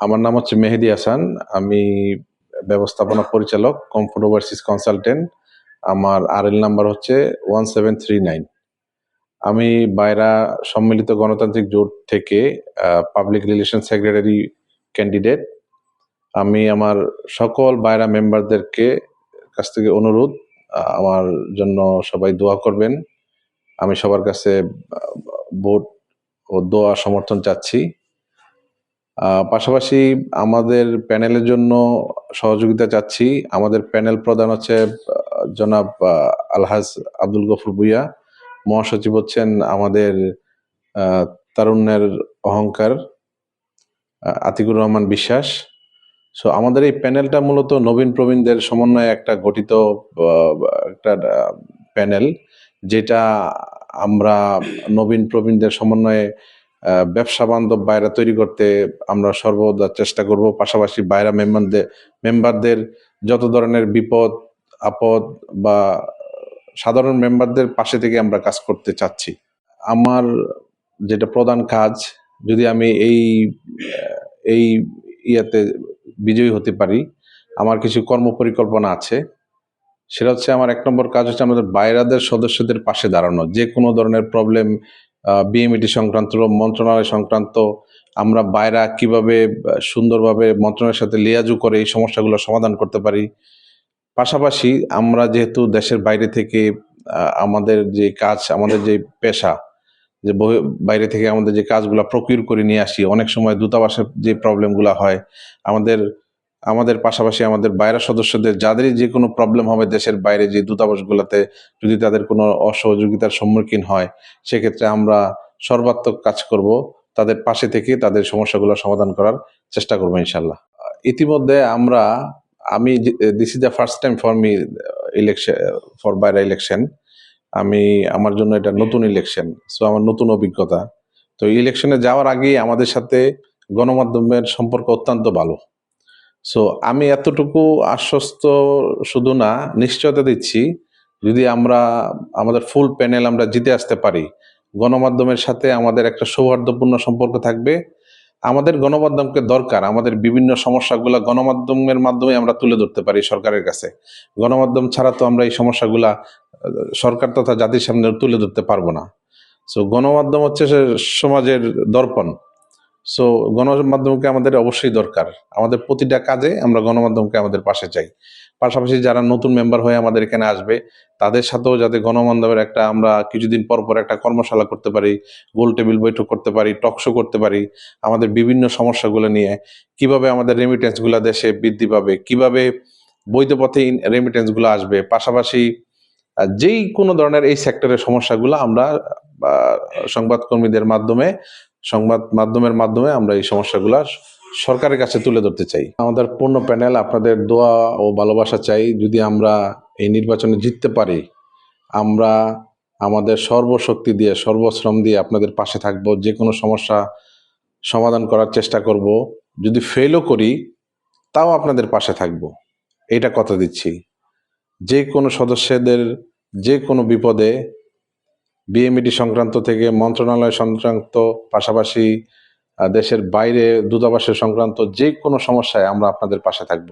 আমার নাম হচ্ছে মেহেদি হাসান। আমি ব্যবস্থাপনা পরিচালক কমফোর্ট ওভারসিজ কনসালটেন্ট আমার আরএল নাম্বার হচ্ছে ওয়ান সেভেন থ্রি নাইন আমি বাইরা সম্মিলিত গণতান্ত্রিক জোট থেকে পাবলিক রিলেশন সেক্রেটারি ক্যান্ডিডেট আমি আমার সকল বাইরা মেম্বারদেরকে কাছ থেকে অনুরোধ আমার জন্য সবাই দোয়া করবেন। আমি সবার কাছে ভোট ও দোয়া সমর্থন চাচ্ছি। পাশাপাশি আমাদের প্যানেলের জন্য সহযোগিতা চাচ্ছি। আমাদের প্যানেল প্রধান হচ্ছে জনাব আলহাজ আব্দুল গফুর ভুইয়া। মহাসচিব হচ্ছেন আমাদের তারুণ্যের অহংকার আতিকুর রহমান বিশ্বাস। সো আমাদের এই প্যানেলটা মূলত নবীন প্রবীণদের সমন্বয়ে একটা গঠিত একটা প্যানেল, যেটা আমরা নবীন প্রবীণদের সমন্বয়ে ব্যবসা বান্ধব বাইরা তৈরি করতে আমরা সর্বদা চেষ্টা করব। পাশাপাশি বাইরা মেম্বারদের মেম্বারদের যত ধরনের বিপদ, আপদ বা সাধারণ মেম্বারদের পাশে থেকে আমরা কাজ করতে চাচ্ছি। আমার যেটা প্রধান কাজ, যদি আমি এই এই ইয়াতে বিজয়ী হতে পারি, আমার কিছু কর্ম পরিকল্পনা আছে। সেটা হচ্ছে আমার এক নম্বর কাজ হচ্ছে আমাদের বাইরাদের সদস্যদের পাশে দাঁড়ানো। যে কোনো ধরনের প্রবলেম বিএমইটি সংক্রান্ত মন্ত্রণালয় সংক্রান্ত আমরা বাইরা কীভাবে সুন্দরভাবে মন্ত্রণালয়ের সাথে লিয়াজু করে এই সমস্যাগুলো সমাধান করতে পারি। পাশাপাশি আমরা যেহেতু দেশের বাইরে থেকে আমাদের যে কাজ, আমাদের যে পেশা, যে বাইরে থেকে আমাদের যে কাজগুলো প্রকিউর করে নিয়ে আসি, অনেক সময় দূতাবাসের যে প্রবলেমগুলো হয়, আমাদের আমাদের পাশাপাশি আমাদের বাইরের সদস্যদের, যাদেরই যে কোনো প্রবলেম হবে দেশের বাইরে যে দূতাবাসগুলোতে যদি তাদের কোনো অসহযোগিতার সম্মুখীন হয়, সেক্ষেত্রে আমরা সর্বাত্মক কাজ করব তাদের পাশে থেকে তাদের সমস্যাগুলো সমাধান করার চেষ্টা করব ইনশাল্লাহ ইতিমধ্যে আমরা, আমি this is the first time for me election for BAIRA election আমি, আমার জন্য এটা নতুন ইলেকশন সো আমার নতুন অভিজ্ঞতা। তো ইলেকশনে যাওয়ার আগেই আমাদের সাথে গণমাধ্যমের সম্পর্ক অত্যন্ত ভালো। সো আমি এতটুকু আশ্বস্ত শুধু না, নিশ্চয়তা দিচ্ছি, যদি আমরা, আমাদের ফুল প্যানেল আমরা জিতে আসতে পারি, গণমাধ্যমের সাথে আমাদের একটা সৌহার্দ্যপূর্ণ সম্পর্ক থাকবে। আমাদের গণমাধ্যমকে দরকার, আমাদের বিভিন্ন সমস্যাগুলা গণমাধ্যমের মাধ্যমে আমরা তুলে ধরতে পারি সরকারের কাছে। গণমাধ্যম ছাড়া তো আমরা এই সমস্যাগুলা, সরকার তথা জাতির সামনে তুলে ধরতে পারব না। সো গণমাধ্যম হচ্ছে সমাজের দর্পণ। সো গণমাধ্যমকে আমাদের অবশ্যই দরকার। আমাদের প্রতিটা কাজে আমরা গণমাধ্যমকে আমাদের পাশে চাই। পাশাপাশি যারা নতুন মেম্বার হয়ে আমাদের এখানে আসবে, তাদের সাথেও যাতে গণমাধ্যমের একটা আমরা কিছুদিন পর পর একটা কর্মশালা করতে পারি, গোল টেবিল বৈঠক করতে পারি টকশো করতে পারি, আমাদের বিভিন্ন সমস্যাগুলো নিয়ে, কীভাবে আমাদের রেমিটেন্সগুলো দেশে বৃদ্ধি পাবে, কীভাবে বৈধ পথে রেমিটেন্সগুলো আসবে, পাশাপাশি যেই কোনো ধরনের এই সেক্টরের সমস্যাগুলো আমরা সংবাদকর্মীদের মাধ্যমে সংবাদ মাধ্যমের মাধ্যমে আমরা এই সমস্যাগুলো সরকারের কাছে তুলে ধরতে চাই। আমাদের পূর্ণ প্যানেল, আপনাদের দোয়া ও ভালোবাসা চাই, যদি আমরা এই নির্বাচনে জিততে পারি, আমরা আমাদের সর্বশক্তি দিয়ে, সর্বশ্রম দিয়ে আপনাদের পাশে থাকব যে কোনো সমস্যা সমাধান করার চেষ্টা করব। যদি ফেলও করি, তাও আপনাদের পাশে থাকব। এটা কথা দিচ্ছি। যে কোনো সদস্যদের যে কোনো বিপদে বিএমইটি সংক্রান্ত থেকে মন্ত্রণালয় সংক্রান্ত পাশাপাশি দেশের বাইরে দূতাবাসের সংক্রান্ত যে কোনো সমস্যায় আমরা আপনাদের পাশে থাকব।